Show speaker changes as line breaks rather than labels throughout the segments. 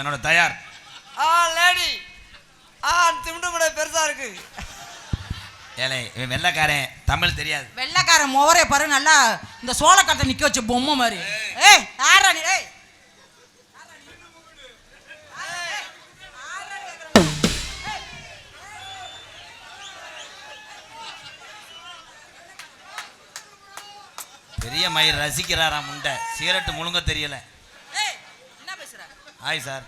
என்னோட தயார்.
ஆ லேடி. ஆ திமுண்டு கூட பெருசா இருக்கு.
ஏலே இவன் வெள்ளைக்காரன் தமிழ் தெரியாது.
வெள்ளைக்காரன் முவரே பாரு நல்லா இந்த சோளக்காட்டை நிக்க வச்ச பொம்மை மாதிரி. ஏய் நீ? ஏய்.
பெரிய மயிர் ரசிக்கிறாராம் முண்டை? சிகரெட்டு முழுங்க தெரியல. ஹாய் சார்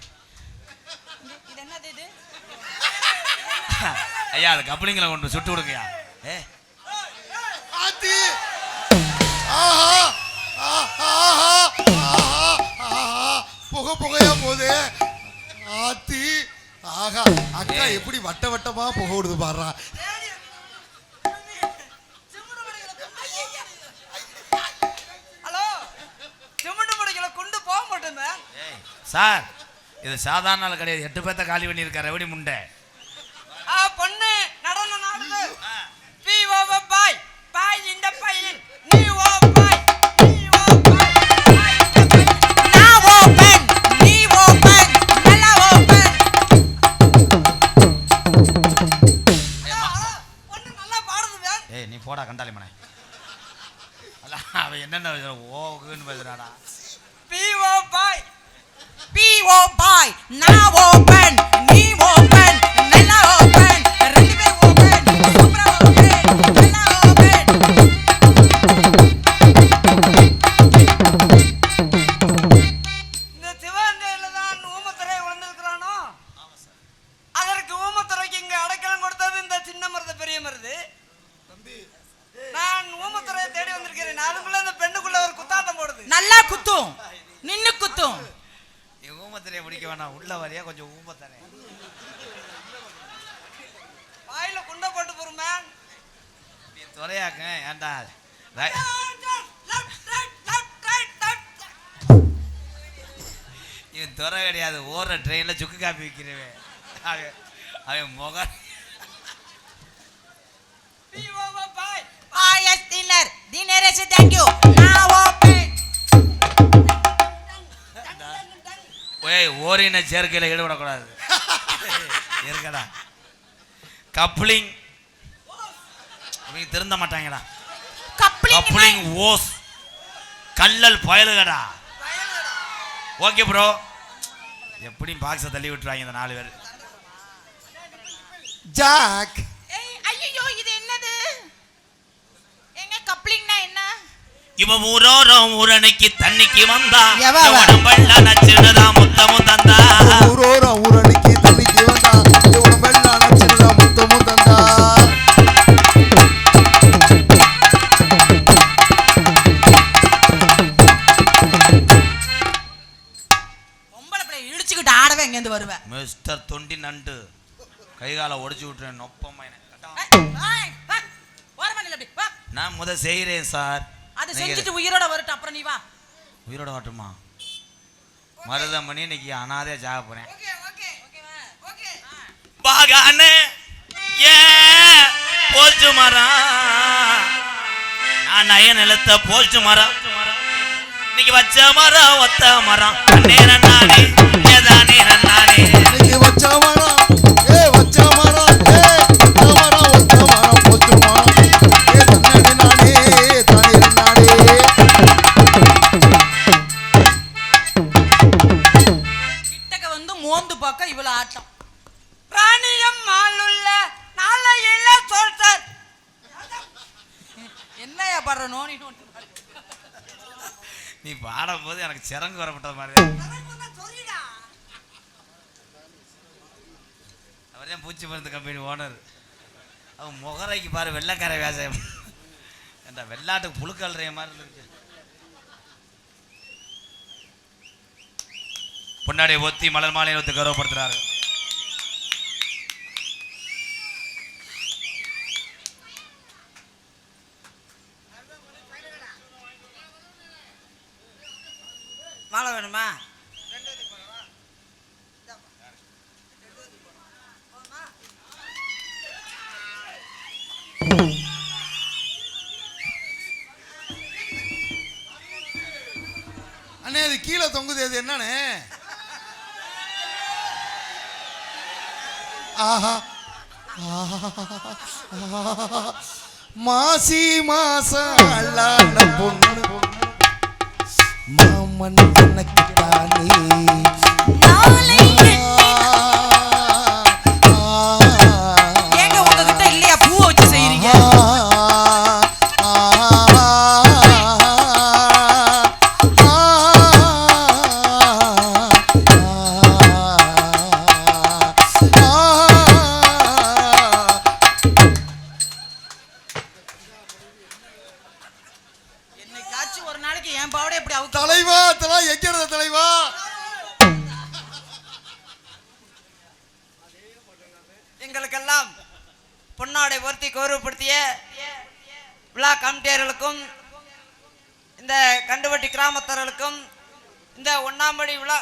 இது என்னது இது
ஐயா அது கப்ளிங்கில் கொண்டு சுட்டு கொடுங்கய்யா. ஏ?
ஆத்தி. ஆஹா. ஆஹா ஆஹா ஆஹா புகை புகையா போகுது. ஆத்தி. ஆஹா. அக்கா. எப்படி வட்ட வட்டமா புகை விடுது பாடுறா
சார் இது சாதாரண ஆள் கிடையாது. எட்டு பேத்த காலி பண்ணியிருக்கார் ரெவடி முண்டை.
ஆ பொண்ணு நடன நாடுது பி ஓ பாய் பாய் இந்த பையன். நீ ஓ பாய் நீ
போடா கண்டாளி மனை அவன் என்னென்ன? ஓகுன்னு பேசுறாடா.
பி ஓ பாய்
பி ஓ பாய் நான் ஓபன் நீ ஓபன்
துறையாக்க ஏன்டா ரை- இவன் துறை கிடையாது ஓடுற ட்ரெயினில் சுக்கு காப்பி விற்கிறவன் அவன் அவன்
yes, dinner. Dinner is thank you. Now open.
ஏய் ஓரின சேர்க்கையில் ஈடுபடக்கூடாது இருக்கடா கப்ளிங் இவங்க திருந்த மாட்டாங்கடா. கப்ளிங் ஓஸ். கல்லல் பயலுகடா. ஓகே ப்ரோ எப்படியும் பாக்ஸை தள்ளி விட்டுருவாங்க இந்த நாலு பேர்.
ஜாக்.
ஏய், ஐயையோ, இது என்னது? எங்க கப்ளிங்னா என்ன?
இவ ஊரோரம் ஊரணிக்கு தண்ணிக்கு வந்தா.
எவ அவ?
உடம்பெல்லாம் நச்சுடுதா முத்தமும் தந்தா.
ஊரோரா
ஒடிச்சு விட்டுறேன் நொப்பமா
வா.
நான் முத செய்கிறேன் சார்.
அது செஞ்சுட்டு உயிரோட வரட்டும் அப்புறம் நீ வா.
உயிரோட வாட்டுமா மருதமணி இன்னைக்கு அனாதையா ஜாக போறேன்.
Okay okay. ஓகே.
பாகானே ஏ போச்சு மரம் நான் நய நிலத்த போச்சு மரம் இன்னைக்கு வச்ச மரம் ஒத்த மரம் நேரம் நானே ஏதானே நானே
இன்னைக்கு வச்ச மரம்
அவர் பூச்சி மருந்து கம்பெனி ஓனர். அவன் முகரைக்கு பாரு வெள்ளைக்கார விவசாயம் என்ற வெள்ளாட்டுக்கு புழுக்க புழுக்கல்றைய மாதிரி இருக்கு பொன்னாடி ஒத்தி மலர் மாலையை ஒத்து கௌரவப்படுத்துறாரு.
மாலை வேணுமா?
அண்ணே அது கீழே தொங்குது அது என்னன்னு ஆஹா. மாசி மாசம் அல்லாண்ட பொண்ணு. மாமன் கணக்கு தானே
ஒன்னாம்படி விழா.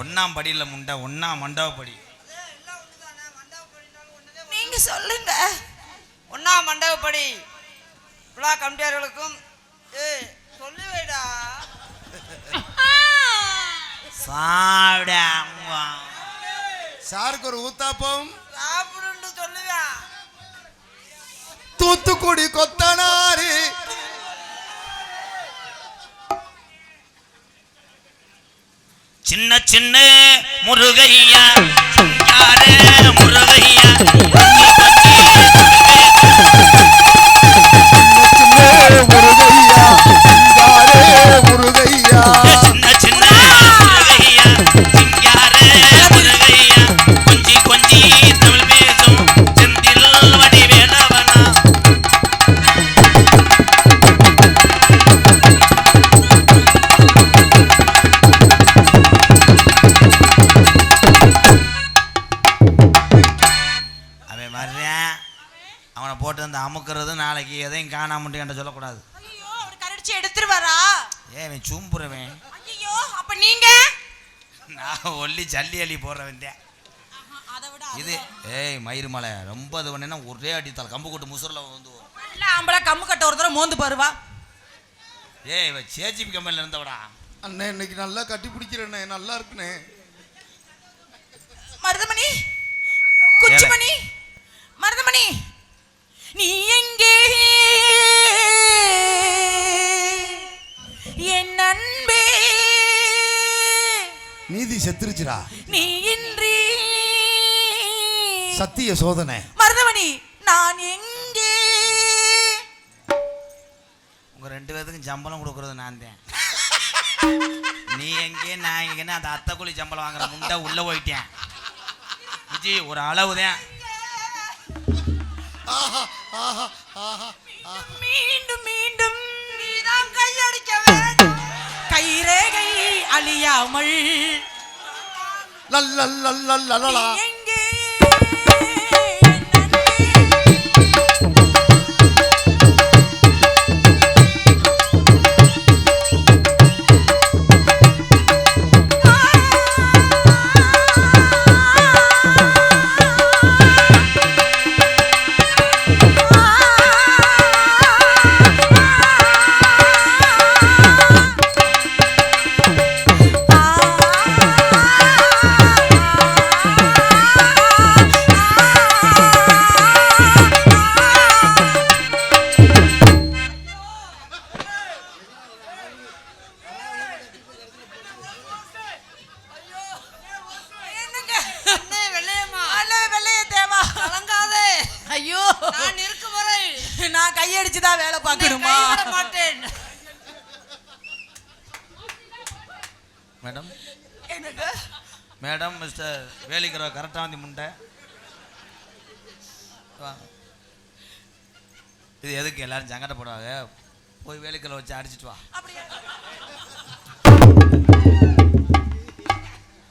ஒன்னாம் படியில் முண்டை ஒன்னாம் மண்டபப்படி
நீங்க சொல்லுங்க.
ஒன்னாம் மண்டபப்படி விழா கமிட்டியர்களுக்கும் ஏய் சொல்லி வைடா.
சாப்பிடாங்க
சாருக்கு ஒரு ஊத்தாப்பம்.
சாப்பிடுன்னு சொல்லுவியா
தூத்துக்குடி கொத்தனாரு
சின்ன சின்ன முருகையா? யாரே முருகையா?
முருகையா
கரடிச்சு எடுத்துருவாரா
ஏன் சூம்புறவன்.
ஐயோ அப்ப நீங்க?
நான் ஒல்லி ஜல்லி அள்ளி போடுறவன்
அதை விட
இது ஏய் மயிறுமலை ரொம்ப இது பண்ணேன்னா ஒரே அடித்தால் கம்பு கூட்டு முசுரில் வந்து
நல்ல ஆம்பளை கம்மு கட்ட ஒரு தடவை மோந்து பாருவா
ஏய் இவ சேச்சிபி கம்பெனியில் இருந்தவடா.
அண்ணே இன்னைக்கு நல்லா கட்டி பிடிக்கிறேண்ணே. நல்லா இருக்குண்ணே.
மருதமணி குச்சிமணி மருதமணி நீ எங்கே?
நீதி செத்துருச்சுடா.
நீ இன்றி
சத்திய சோதனை.
மருதமணி நான் எங்கே?
உங்க ரெண்டு பேர்த்துக்கும் சம்பளம் கொடுக்கறது நான் தான். நீ எங்கே நான் எங்கேன்னு அந்த அத்தை கூலி சம்பளம் வாங்குற முண்டை உள்ள போயிட்டேன். விஜி ஒரு அளவு தான்.
ஆஹா ஆஹா ஆஹா
மீண்டும் மீண்டும் கைரேகை அழியாமல்
லல்லல்லல்லல்லலலா.
வந்து முண்டை. இது எதுக்கு எல்லாரும் சங்கடப்படுவாங்க? போய் வேலிக்கிற வச்சு அடிச்சிட்டு வா.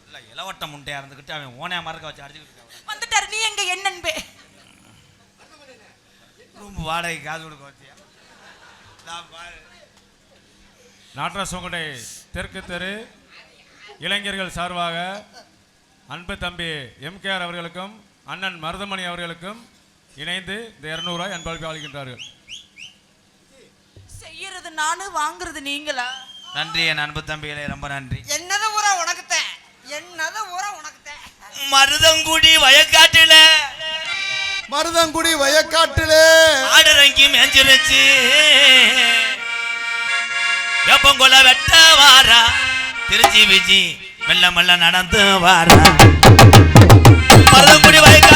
இல்லை இளவட்ட முட்டையாக இருந்துக்கிட்டு அவன் ஓனையா மறக்க வச்சு அடிச்சுக்கிட்டு
வந்துட்டாரு. நீ எங்க என் நண்பே?
ரூம் வாடகை காசு கொடுக்க வச்சியா?
நாட்டரசங்குடை தெற்கு தெரு இளைஞர்கள் சார்பாக அன்பு தம்பி எம்கேஆர் அவர்களுக்கும் அண்ணன் மருதமணி அவர்களுக்கும் இணைந்து இந்த இரநூறுவாய் அன்பளிப்பு அளிக்கின்றார்கள்
திங்கிறது நானு வாங்குறது நீங்களா?
நன்றி என் அன்பு தம்பிகளே ரொம்ப நன்றி.
என்னது ஊரா உனக்குத்தேன்? என்னது ஊரா உனக்குத்தேன்?
மருதங்குடி வயக்காட்டுல.
மருதங்குடி வயக்காட்டிலே.
ஆடரங்கி மேஞ்சிருச்சு. வெப்பங்கொல வெட்ட வாரா திருச்சி விஜி மெல்ல மெல்ல நடந்து வாரா. மருதங்குடி வயக்காட்டுல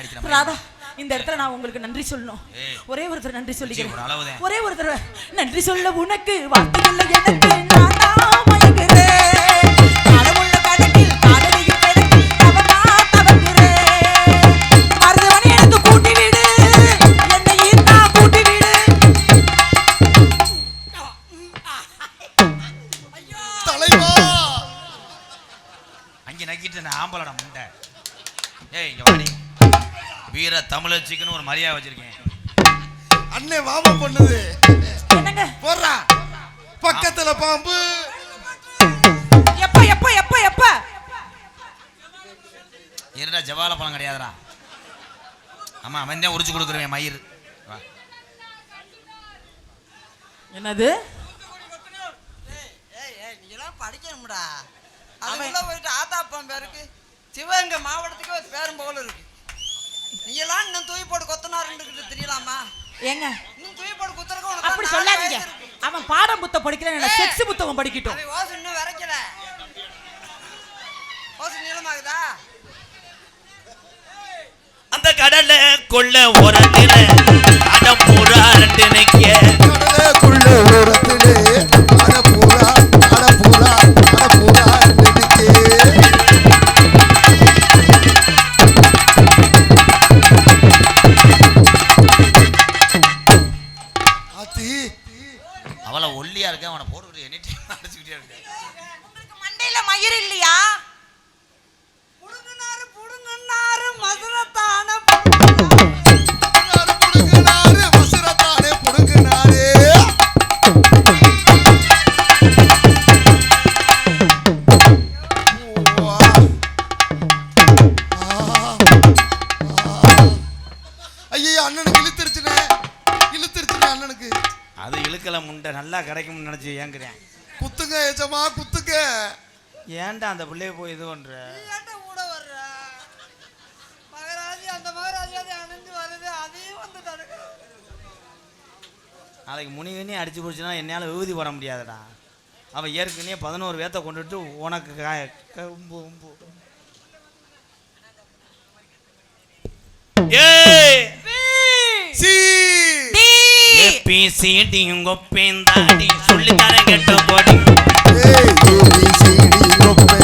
அடிக்கிற?
ராதா இந்த இடத்துல நான் உங்களுக்கு நன்றி சொல்லணும். ஒரே ஒரு தடவை நன்றி சொல்லிக்கிறேன். ஒரே ஒரு தடவை நன்றி சொல்ல உனக்கு வார்த்தைகள் எனக்கு நானா மயங்குறேன்
வீர தமிழச்சிக்குன்னு ஒரு மரியாதை வச்சிருக்கேன்.
அண்ணே வாம பண்ணுது. போடுறா பக்கத்துல பாம்பு.
எப்ப எப்ப எப்ப எப்ப?
இருடா ஜவால பழம் கிடையாதுடா. ஆமா அவன் தான் உரிச்சு கொடுக்குறேன் மயிர். வா.
என்னது?
ஏய் ஏய் நீ எல்லாம் படிக்கணும்டா அதுக்குள்ள போயிட்டு ஆத்தாப்பன் பேருக்கு சிவகங்கை மாவட்டத்துக்கு ஒரு பேரும் போல இருக்கு. நீ எல்லாம் இன்னும் தூய் போட்டு கொத்தனாருன்னு தெரியலாமா
ஏங்க?
இன்னும் தூய் போட்டு குத்துறக்கு உனக்கு
அப்படி
நாலு
சொல்லாதீங்க. அவன் பாடம் புத்த படிக்கல செக்ஸ் புத்தகம் படிக்கட்டும்.
அவன் ஓசை இன்னும் விரைக்கல. ஓசை நீளமாகுதா?
அந்த கடலை கொள்ள ஓரத்தில அடம் பூரா ரெண்டு நிக்க
அண்ணனுக்கு இழுத்துருச்சுனே இழுத்துருச்சுனே அண்ணனுக்கு.
அது இழுக்கல முண்டை நல்லா கிடைக்கும்னு நினைச்சு ஏங்குறேன்.
குத்துங்க ஏச்சமா குத்துங்க.
ஏன்டா அந்த பிள்ளைய போய் இது பண்ற?
ஏன்டா கூட வர்ற? மகராஜி அந்த மகராஜி அதை அணிஞ்சு வருது அதையும் வந்து தடுக்க.
நாளைக்கு முனிகனே அடிச்சு போச்சுன்னா என்னால் விபூதி போட முடியாதுடா. அவள் ஏற்கனவே பதினோரு வேத்த கொண்டுட்டு உனக்கு காய கம்பு கம்பு ஏய்!
சீ
ஏபிசிடி உங்க பேந்தாடி சொல்லி தரேன் கேட்ட போடி
ஏய் ஏபிசிடி கொப்பேந்தான்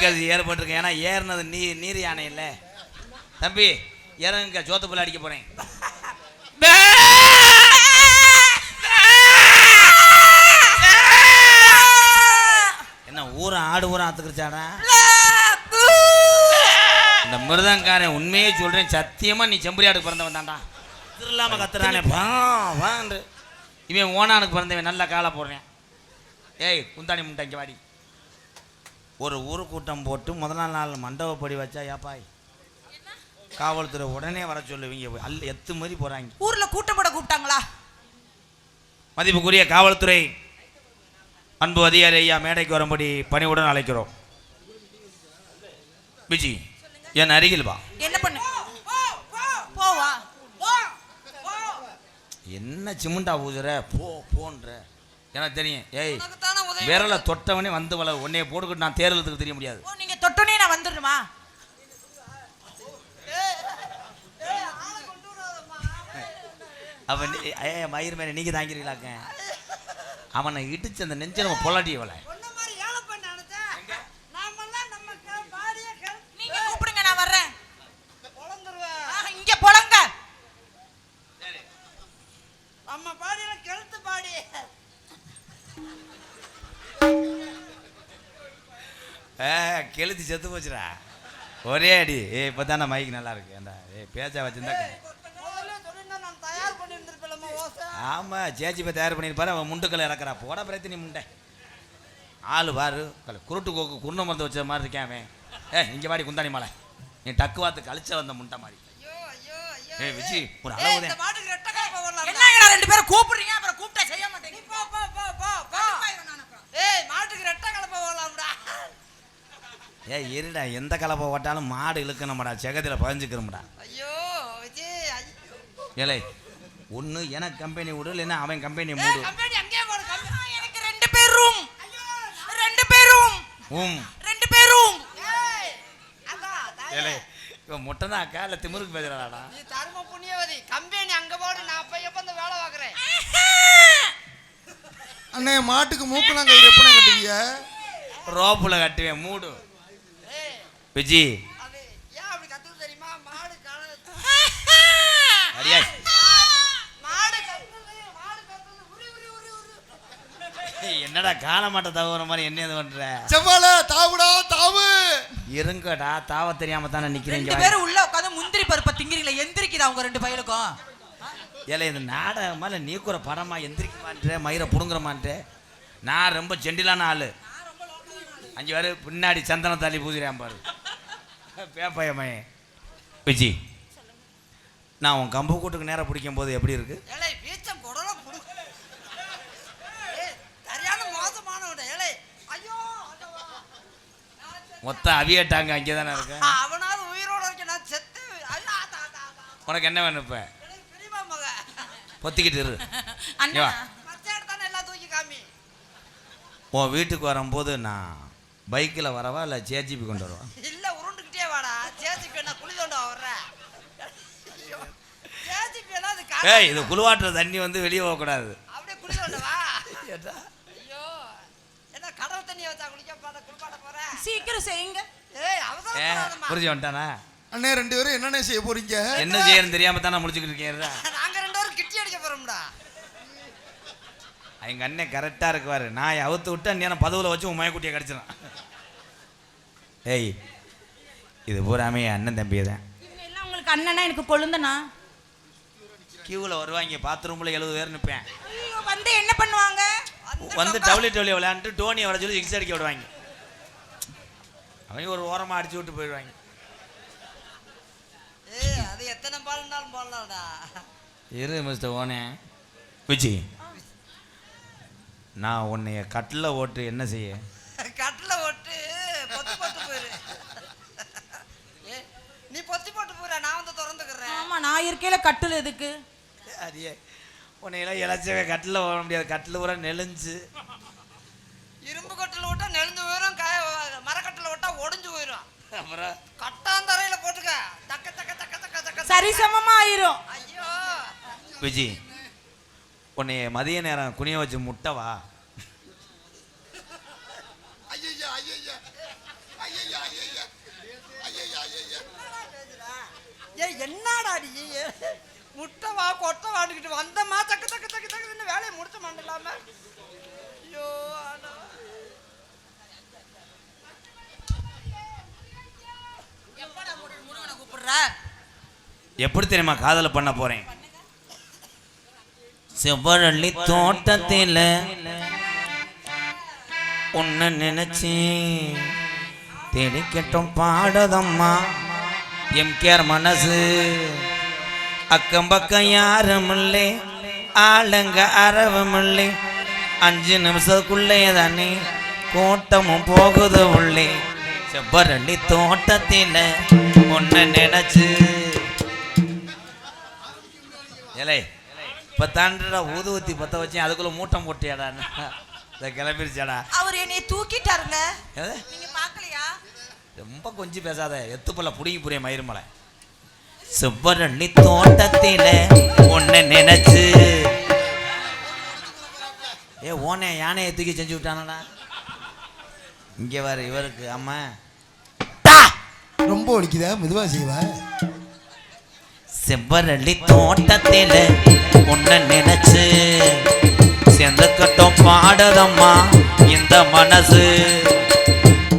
நீருக்கு ஏற்பட்டிருக்கு ஏன்னா ஏறினது நீ நீர் யானை இல்ல. தம்பி இறங்குங்க சோத்து புள்ள அடிக்க போறேன். என்ன ஊரை ஆடு ஊரை அத்துக்கிச்சாடா இந்த மிருதங்காரன் உண்மையே சொல்றேன். சத்தியமா நீ செம்பரியாடுக்கு பிறந்தவன் தான்டா. இது இல்லாம கத்துறானே. வா வாண்டு இவன் ஓனானுக்கு பிறந்தவன். நல்ல காலை போடுறேன். ஏய் குந்தாணி முட்டை இங்கே வாடி. ஒரு ஊரு கூட்டம் போட்டு முதல் நாள் மண்டபப்படி வச்சா ஏப்பாய் காவல்துறை உடனே வர சொல்லுவீங்க. அல்ல எத்து மாதிரி போறாங்க.
ஊர்ல கூட்டம் போட கூப்பிட்டாங்களா?
மதிப்புக்குரிய காவல்துறை அன்பு அதிகாரி ஐயா மேடைக்கு வரும்படி பணிவுடன் அழைக்கிறோம். விஜி என் அருகில் வா.
என்ன பண்ணு? போவா
என்ன சிமுண்டா ஊதுற? போ போன்ற. எனக்கு தெரியும். ஏய் விரலை தொட்டவனே வந்து வள உன்னைய போட்டுக்கிட்டு நான் தேர்தலுக்கு தெரிய முடியாது.
நீங்க தொட்டோனே நான் வந்துடணுமா
அவன் ஏ மயிர் மேலே நீங்க தாங்கிறீங்களாக்க அவனை இடிச்சு அந்த நெஞ்ச நம்ம பொல்லாட்டி அவளை செத்து போச்சுடா. ஒரே அடி. ஏ இப்போ தானே மைக் நல்லா இருக்கு. ஏண்டா ஏ பேச்சா வச்சிருந்தா ஆமாம் சேச்சி இப்போ தயார் பண்ணியிருப்பாரு அவன் முண்டுக்களை இறக்குறா. போட பிரச்சனை முண்டை. ஆளு பாரு. குருட்டு கோக்கு குருண மருந்து வச்ச மாதிரி இருக்கேன் அவன்? ஏ இங்கே வாடி குந்தாணி மாலை. நீ டக்கு வாத்து கழிச்ச வந்த முண்டை மாதிரி.
ஐயோ ஐயோ ஐயோ.
ஏய் விஜி ஒரு அளவு
ரெண்டு பேரும் கூப்பிடுறீங்க அப்புறம் கூப்பிட்டா செய்ய மாட்டேங்க
போ போ போ போ போ ஏய் மாட்டுக்கு ரெட்டை கலப்பை வரலாம்டா
ஏ இருடா எந்த கலப்பை ஓட்டாலும் மாடு இழுக்கணும்டா செகத்தில் பதிஞ்சுக்கிறோம்டா
ஐயோ
ஏலே ஒன்று எனக்கு கம்பெனி விடு இல்லைன்னா அவன் கம்பெனி மூடு.
கம்பெனி அங்கேயே போடு கம்பெனி
எனக்கு ரெண்டு பேரும் ரெண்டு பேரும்
உம்.
ரெண்டு பேரும்.
ஏலே இவன் முட்டை தான் அக்கா இல்லை திமிருக்கு பேசுகிறாடா
நீ தர்ம புண்ணியவதி கம்பெனி அங்க போடு நான் அப்ப எப்ப இந்த வேலை பார்க்கறேன்.
அண்ணே மாட்டுக்கு மூக்கெல்லாம் கயிறு எப்பண்ணே கட்டுவீங்க?
ரோப்பில் கட்டுவேன் மூடு. விஜி
அது ஏன் அப்படி கத்துது தெரியுமா மாடு கால
அடியா என்னடா கால மாட்டை தவிர மாதிரி என்ன இது பண்ற?
செவ்வாழை தாவுடா தாவு.
இருங்கடா தாவ தெரியாம தானே
ரெண்டு
நிக்கிறீங்க
பேரும் உள்ள உட்காந்து முந்திரி பருப்பை திங்கிறீங்களா எந்திரிக்குதா உங்க ரெண்டு பயலுக்கும்?
ஏல இந்த நாடகம் மேல நீ கூட படமா எந்திரிக்க மாட்டே மயிரை புடுங்குற மாட்டே நான் ரொம்ப ஜெண்டிலான ஆளு. அஞ்சு பேர் பின்னாடி சந்தன தள்ளி பூசிறான் பாரு. பேப்பையம்மையே விஜி நான் உன் கம்பு கூட்டுக்கு நேரம் பிடிக்கும் போது எப்படி இருக்கு. மொத்த அவியட்டாங்க அங்கே தானே இருக்கு?
ஆ, அவனாவது உயிரோட இருக்க நான் செத்து.
உனக்கு என்ன வேணும் இப்போ? பொத்திக்கிட்டு இரு. உன் வீட்டுக்கு வரும்போது நான் பைக்கில் வரவா இல்லை ஜேஜிபி கொண்டு வரவா?
இல்ல
ஏய் இது குளுவாட்டுற தண்ணி வந்து வெளியே போகக்கூடாது.
அப்படியே வா ஐயோ. என்ன கடல் தண்ணியை வச்சா குளிக்க பாட குளிப்பாட போறேன்
சீக்கிரம் செய்யுங்க.
ஏய் அவசரப்படாதம்மா.
புரிஞ்சு வந்துட்டானா?
அண்ணே ரெண்டு பேரும் என்னண்ணே செய்ய போறீங்க?
என்ன செய்யறன்னு தெரியாம தானே முடிச்சுக்கிட்டு இருக்கேன்
நாங்க ரெண்டு பேரும் கிட்டி அடிக்க போறோம்டா.
எங்க அண்ணன் கரெக்டாக இருக்குவாரு. நான் அவுத்து விட்டு அந்நேரம் பதவுல வச்சு உன் மயக்குட்டியை கடிச்சிடும் ஏய் இது பூராமே என் அண்ணன் தம்பி தான்
உங்களுக்கு அண்ணனா எனக்கு கொழுந்தனா?
கியூவில் வருவாங்க பாத்ரூமில் எழுபது பேர் நிற்பேன்
வந்து என்ன பண்ணுவாங்க?
வந்து டவுளி டவுளி விளையாண்டுட்டு டோனியை வர சொல்லி சிக்ஸ் அடிக்க விடுவாங்க. அவங்க ஒரு ஓரமாக அடிச்சு விட்டு போயிடுவாங்க.
ஏய் அது எத்தனை பாலுனாலும் போடலாம்டா
இரு மிஸ்டர் ஓனே. விஜி நான் உன்னைய கட்டில் ஓட்டு என்ன செய்ய?
கட்டில ஒட்டு பொத்தி போட்டு போயிரு. நீ பொத்தி போட்டு போயிரு நான் வந்து திறந்துக்கிறேன்.
ஆமா நான் இருக்கையில கட்டுல எதுக்கு?
அடியே உன்னையெல்லாம் இழைச்சவே கட்டில் ஓட முடியாது. கட்டில் பூரா நெளிஞ்சு.
இரும்பு கட்டில் விட்டா நெளிஞ்சு போயிடும் காய மரக்கட்டில் விட்டா ஒடிஞ்சு போயிடும்
அப்புறம்?
கட்டாந்தரையில போட்டுக்க. தக்க தக்க தக்க தக்க தக்க
சரிசமமா ஆயிரும்.
ஐயோ.
விஜி உன்னைய மதிய நேரம் குனிய வச்சு முட்டவா
என்னடா நீ? முட்டை வா கொட்டை வாண்டுக்கிட்டு வந்தமா தக்கு தக்கு தக்கு தக்குன்னு வேலையை முடிச்ச மாட்டலாம ஐயோ.
எப்படிரா
எப்படி தெரியுமா காதல பண்ண போறேன்? செவ்வரளி தோட்டத்தில் உன்னை நினைச்சு தேடிக்கட்டும் பாடதம்மா. எம்கேர் மனசு. அக்கம் பக்கம் யாரும் இல்லை ஆளுங்க அரவும் இல்லை அஞ்சு நிமிஷத்துக்குள்ளே தானே கூட்டமும் போகுது உள்ளே. செவ்வரளி தோட்டத்தில் உன்னை நினைச்சு. ஏலே இப்போ தாண்டா ஊதுவத்தி பற்ற வச்சேன் அதுக்குள்ள மூட்டம் போட்டியாடா இதை கிளம்பிருச்சாடா?
அவர் என்னைய தூக்கிட்டாருங்க? நீங்க பார்க்கலையா?
ரொம்ப கொஞ்சம் பேசாத எத்துப்பல்ல புடிங்கி புரிய மயிருமலை செவ்வரள்ளி தோட்டத்தில உன்னை நினைச்சு. ஏ ஓனே யானையை தூக்கி செஞ்சு விட்டானடா. இங்கே வர இவருக்கு அம்மா.
ரொம்ப ஒலிக்குதா? மெதுவா செய்வேன்
செவ்வரளி தோட்டத்தில உன்னை நினைச்சு. சேர்ந்துக்கட்டும் பாடதம்மா இந்த மனசு.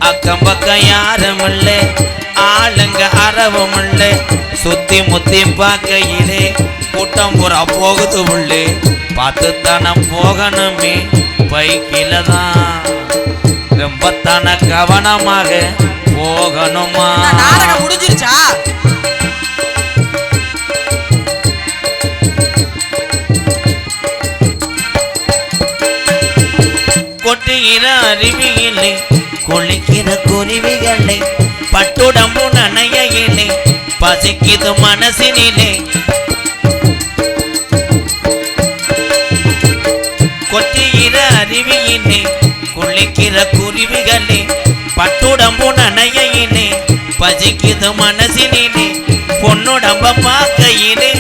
அக்கம் பக்கம் யாரும் இல்லை ஆளுங்க அறவும் இல்லை சுத்தி முத்தி பார்க்கையிலே கூட்டம் புறா போகுது உள்ளே. பார்த்து தானே போகணுமே. பைக்கில தான் ரொம்ப தானே கவனமாக போகணுமா
முடிஞ்சிருச்சா?
கொட்டுகிற அருவியிலே குளிக்கிற குருவிகளை பட்டுடம்பு நனையிலே பசிக்குது மனசினிலே. கொட்டுகிற அருவியிலே குளிக்கிற குருவிகளே பட்டுடம்பு நனையிலே பசிக்குது மனசினிலே. பொன்னுடம்ப பார்க்கையிலே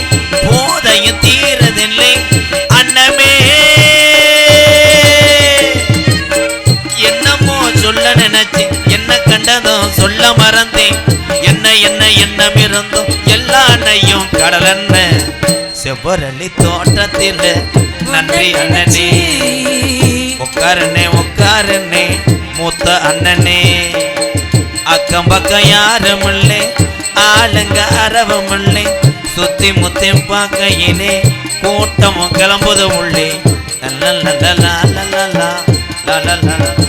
என்ன கண்டதும் சொல்ல மறந்தேன். என்ன என்ன எண்ணம் இருந்தும் எல்லா அண்ணையும் அண்ணன் செவ்வரளி தோட்டத்தில் நன்றி அண்ணனே. உட்காருனே உட்காருனே மூத்த அண்ணனே. அக்கம் பக்கம் யாரும் இல்லை ஆளுங்க அரவும் இல்லை சுத்தி முத்தி பார்க்கையிலே கூட்டமும் கிளம்புது உள்ளே. லல்லல்லலலா, லல்லலா, லல்லலலா. சொர்க்கத்தில